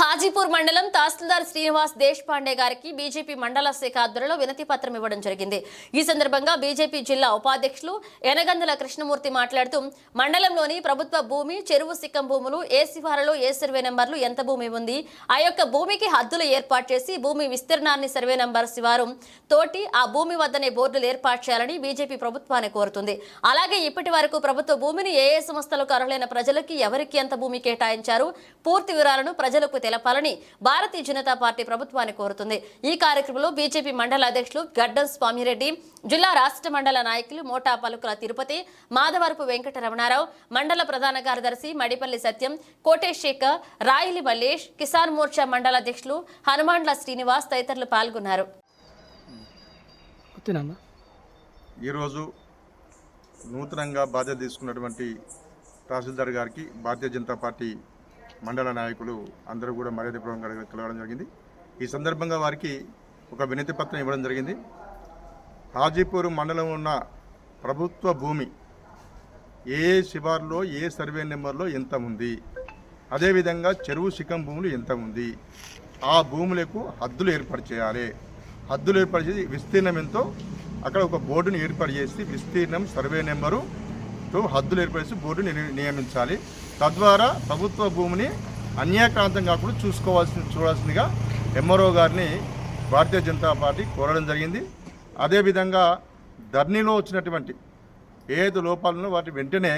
హాజీపూర్ మండలం తహసీల్దార్ శ్రీనివాస్ దేశ్పాండే గారికి బీజేపీ మండల శాఖ ఆధ్వర్యంలో వినతి పత్రం ఇవ్వడం జరిగింది. ఈ సందర్భంగా బీజేపీ జిల్లా ఉపాధ్యక్షులు ఎనగందుల కృష్ణమూర్తి మాట్లాడుతూ మండలంలోని ప్రభుత్వ భూమి చెరువు సిక్కం భూములు ఏ శివారలో ఏ సర్వే నెంబర్లు ఎంత భూమి ఉంది ఆ యొక్క భూమికి హద్దులు ఏర్పాటు చేసి భూమి విస్తీర్ణాన్ని సర్వే నెంబర్ శివారు తోటి ఆ భూమి వద్దనే బోర్డులు ఏర్పాటు చేయాలని బీజేపీ ప్రభుత్వాన్ని కోరుతుంది. అలాగే ఇప్పటి వరకు ప్రభుత్వ భూమిని ఏ ఏ సంస్థలకు అర్హులైన ప్రజలకి ఎవరికి ఎంత భూమి కేటాయించారు పూర్తి వివరాలను ప్రజలకు తెలపాలని భారతీయ జనతా పార్టీ ప్రభుత్వాన్ని కోరుతుంది. ఈ కార్యక్రమంలో బీజేపీ మండల అధ్యక్షులు గడ్డం స్వామిరెడ్డి జిల్లా రాష్ట్ర మండల నాయకులు మోటా పలుకుల తిరుపతి మాధవరపు వెంకట రమణారావు మండల ప్రధాన కార్యదర్శి మడిపల్లి సత్యం కోటేష్ శేఖర్ రాయిలి మల్లేష్ కిసాన్ మోర్చా మండల అధ్యక్షులు హనుమాండ్ల శ్రీనివాస్ తదితరులు పాల్గొన్నారు. ఈరోజు నూతనంగా బాధ్యత తీసుకున్నటువంటి తహసీల్దార్ గారికి భారతీయ జనతా పార్టీ మండల నాయకులు అందరూ కూడా మర్యాదపూర్వకంగా కలవడం జరిగింది. ఈ సందర్భంగా వారికి ఒక వినతి పత్రం ఇవ్వడం జరిగింది. హాజీపూర్ మండలం ఉన్న ప్రభుత్వ భూమి ఏ శివార్లో ఏ సర్వే నెంబర్లో ఎంత ఉంది? అదేవిధంగా చెరువు శిఖం భూములు ఎంత ఉంది? ఆ భూములకు హద్దులు ఏర్పాటు చేయాలి. హద్దులు ఏర్పాటు చేసి విస్తీర్ణం ఎంతో అక్కడ ఒక బోర్డుని ఏర్పాటు చేసి విస్తీర్ణం సర్వే నెంబరు తో హద్దులు ఏర్పాటు చేసి బోర్డుని ని- నియమించాలి. తద్వారా ప్రభుత్వ భూమిని అన్యాక్రాంతం కాకుండా చూసుకోవాల్సి చూడాల్సిందిగా ఎంఆర్ఓ గారిని భారతీయ జనతా పార్టీ కోరడం జరిగింది. అదేవిధంగా ధర్నీలో వచ్చినటువంటి ఏది లోపాలను వాటి వెంటనే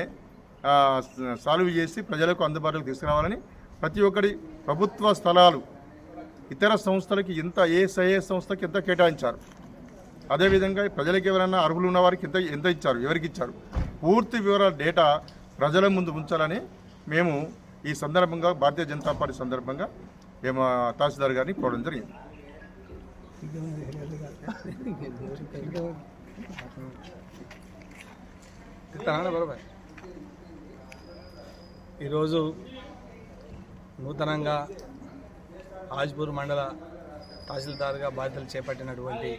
సాల్వ్ చేసి ప్రజలకు అందుబాటులోకి తీసుకురావాలని ప్రతి ఒక్కరి ప్రభుత్వ స్థలాలు ఇతర సంస్థలకి ఎంత ఏ ఏ సంస్థకి ఎంత కేటాయించారు? అదేవిధంగా ప్రజలకు ఎవరైనా అర్హులు ఉన్న వారికి ఎంత ఎంత ఇచ్చారు? ఎవరికి ఇచ్చారు? పూర్తి వివరాల డేటా ప్రజల ముందు ఉంచాలని మేము ఈ సందర్భంగా భారతీయ జనతా పార్టీ సందర్భంగా మేము తహసీల్దార్ గారిని కోరడం జరిగింది. ఈరోజు నూతనంగా హాజ్పూర్ మండల తహసీల్దార్గా బాధ్యతలు చేపట్టినటువంటి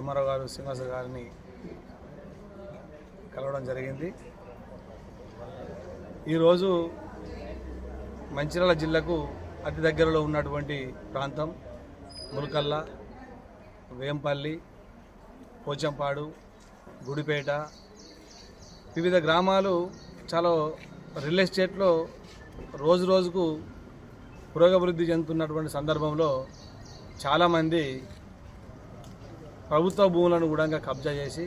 ఎంఆర్ఓ గారు శ్రీనివాస గారిని కలవడం జరిగింది. ఈరోజు మంచిర్యాల జిల్లాకు అతి దగ్గరలో ఉన్నటువంటి ప్రాంతం ములకల్లా వేంపల్లి పోచంపాడు గుడిపేట. వివిధ గ్రామాలు చాలా రియల్ ఎస్టేట్లో రోజు రోజుకు పురోగభివృద్ధి చెందుతున్నటువంటి సందర్భంలో చాలామంది ప్రభుత్వ భూములను కూడా కబ్జా చేసి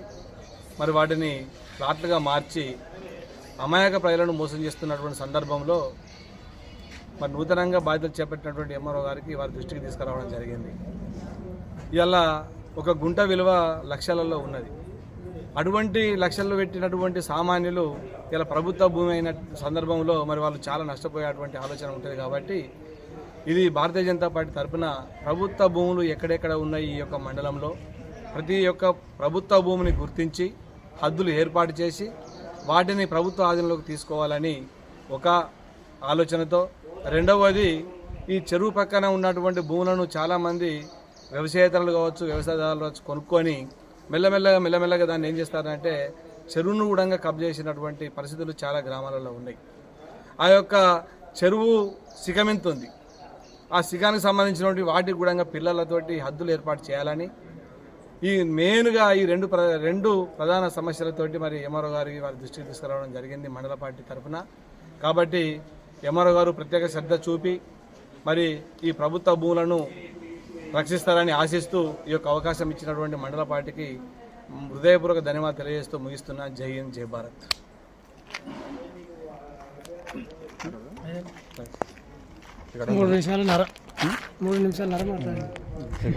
మరి వాటిని ప్లాట్లుగా మార్చి అమాయక ప్రజలను మోసం చేస్తున్నటువంటి సందర్భంలో మరి నూతనంగా బాధ్యతలు చేపట్టినటువంటి ఎంఆర్ఓ గారికి వారి దృష్టికి తీసుకురావడం జరిగింది. ఇలా ఒక గుంట విలువ లక్షలలో ఉన్నది. అటువంటి లక్షల్లో పెట్టినటువంటి సామాన్యులు ఇలా ప్రభుత్వ భూమి అయిన సందర్భంలో మరి వాళ్ళు చాలా నష్టపోయేటువంటి ఆలోచన ఉంటుంది కాబట్టి ఇది భారతీయ జనతా పార్టీ తరఫున ప్రభుత్వ భూములు ఎక్కడెక్కడ ఉన్నాయి ఈ యొక్క మండలంలో? ప్రతి ఒక్క ప్రభుత్వ భూమిని గుర్తించి హద్దులు ఏర్పాటు చేసి వాటిని ప్రభుత్వ ఆధీనంలోకి తీసుకోవాలని ఒక ఆలోచనతో రెండవది ఈ చెరువు పక్కన ఉన్నటువంటి భూములను చాలామంది వ్యవసాయేతరులు కావచ్చు వ్యవసాయదారులు కావచ్చు కొనుక్కొని మెల్లమెల్లగా మెల్లమెల్లగా దాన్ని ఏం చేస్తారంటే చెరువును కూడా కబ్ చేసినటువంటి పరిస్థితులు చాలా గ్రామాలలో ఉన్నాయి. ఆ యొక్క చెరువు సిగమెంతుంది. ఆ సిగానికి సంబంధించినటువంటి వాటికి కూడా పిల్లలతోటి హద్దులు ఏర్పాటు చేయాలని ఈ మెయిన్గా ఈ రెండు ప్ర రెండు ప్రధాన సమస్యలతోటి మరి ఎంఆర్ఓ గారికి వారి దృష్టికి తీసుకురావడం జరిగింది మండల పార్టీ తరఫున. కాబట్టి ఎంఆర్ఓ గారు ప్రత్యేక శ్రద్ధ చూపి మరి ఈ ప్రభుత్వ భూములను రక్షిస్తారని ఆశిస్తూ ఈ యొక్క అవకాశం ఇచ్చినటువంటి మండల పార్టీకి హృదయపూర్వక ధన్యవాదాలు తెలియజేస్తూ ముగిస్తున్నా. జై హింద్ జై భారత్. మూడు నిమిషాలు నర మూడు నిమిషాలు నర మాట్లాడండి